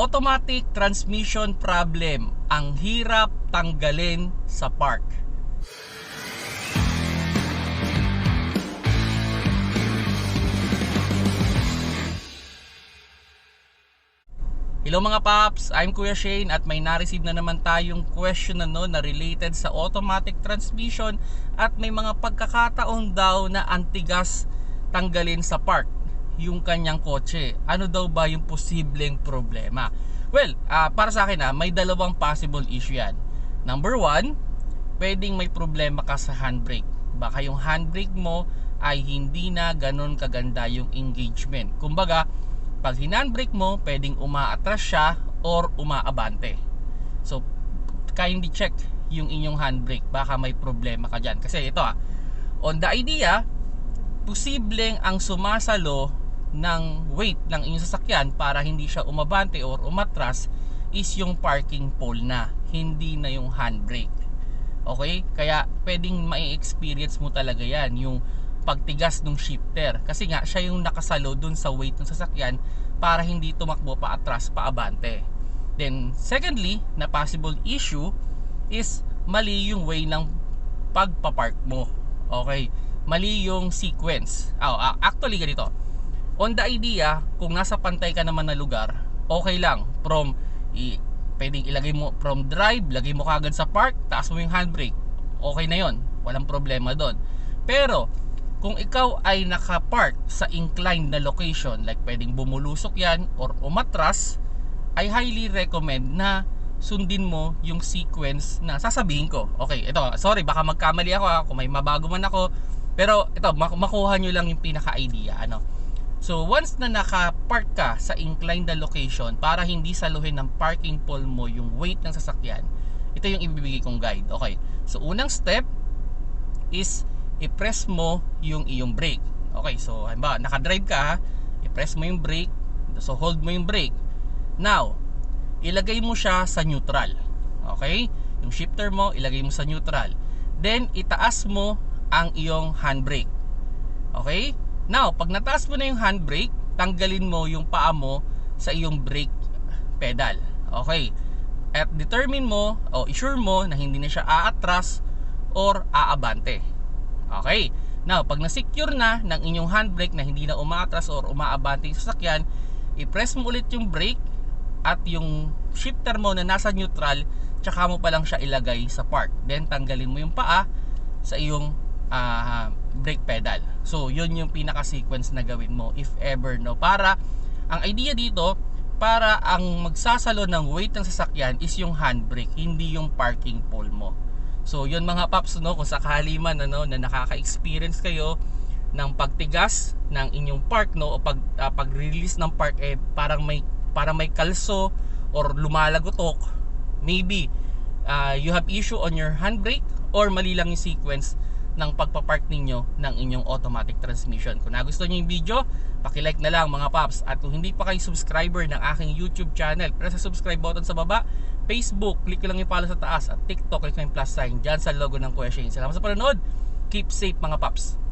Automatic transmission problem. Ang hirap tanggalin sa park. Hello mga paps, I'm Kuya Shane at may na-receive na naman tayong question na no na related sa automatic transmission at may mga pagkakataon daw na antigas tanggalin sa park yung kanyang kotse. Ano daw ba yung posibleng problema? Well, ah, para sa akin ah, may dalawang possible issue yan. Number one, pwedeng may problema ka sa handbrake. Baka yung handbrake mo ay hindi na ganun kaganda yung engagement. Kumbaga, pag hinandbrake mo, pwedeng umaatras siya or umaabante. So, kindly check yung inyong handbrake. Baka may problema ka dyan. Kasi ito ah, on the idea, posibleng ang sumasalo ng weight ng inyong sasakyan para hindi siya umabante or umatras is yung parking pole na, hindi na yung handbrake. Okay? Kaya pwedeng mai-experience mo talaga yan, yung pagtigas ng shifter. Kasi nga, siya yung nakasalo dun sa weight ng sasakyan para hindi tumakbo pa atras pa abante. Then, secondly, na possible issue is mali yung way ng pagpapark mo. Okay? Mali yung sequence. Oh, ah, actually, ganito. On the idea, kung nasa pantay ka naman na lugar, okay lang. From, i, pwedeng ilagay mo from drive, lagay mo kagad sa park, taas mo yung handbrake. Okay na yon Walang problema doon. Pero, kung ikaw ay nakapark sa inclined na location, like pwedeng bumulusok yan or umatras, I highly recommend na sundin mo yung sequence na sasabihin ko. Okay, ito, sorry, baka magkamali ako ha, kung may mabago man ako. Pero ito, mak- makuha nyo lang yung pinaka-idea. Ano? So, once na naka-park ka sa inclined na location para hindi saluhin ng parking pole mo yung weight ng sasakyan, ito yung ibibigay kong guide. Okay, so unang step is i-press mo yung iyong brake. Okay, so halimbawa, naka-drive ka i-press mo yung brake, so hold mo yung brake. Now, ilagay mo siya sa neutral. Okay? Yung shifter mo, ilagay mo sa neutral. Then, itaas mo ang iyong handbrake. Okay? Now, pag nataas mo na yung handbrake, tanggalin mo yung paa mo sa iyong brake pedal. Okay? At determine mo o assure mo na hindi na siya aatras or aabante. Okay? Now, pag na-secure na ng inyong handbrake na hindi na umaatras or umaabante yung sasakyan, i-press mo ulit yung brake at yung shifter mo na nasa neutral, tsaka mo pa lang siya ilagay sa park. Then, tanggalin mo yung paa sa iyong ah, brake pedal. So, yun yung pinaka-sequence na gawin mo if ever, no? Para, ang idea dito, para ang magsasalo ng weight ng sasakyan is yung handbrake, hindi yung parking pole mo. So, yun mga paps, no? Kung sakali man, ano, na nakaka-experience kayo ng pagtigas ng inyong park, no? O pag, ah, pag-release ng park, eh, parang may, parang may kalso or lumalagotok, maybe uh, you have issue on your handbrake or mali lang yung sequence ng pagpapark ninyo ng inyong automatic transmission. Kung nagustuhan nyo yung video, pakilike na lang mga paps. At kung hindi pa kayo subscriber ng aking YouTube channel, press sa subscribe button sa baba. Facebook, click lang yung follow sa taas. At TikTok, click yung plus sign dyan sa logo ng Kuya Shane. Salamat sa panonood. Keep safe mga paps.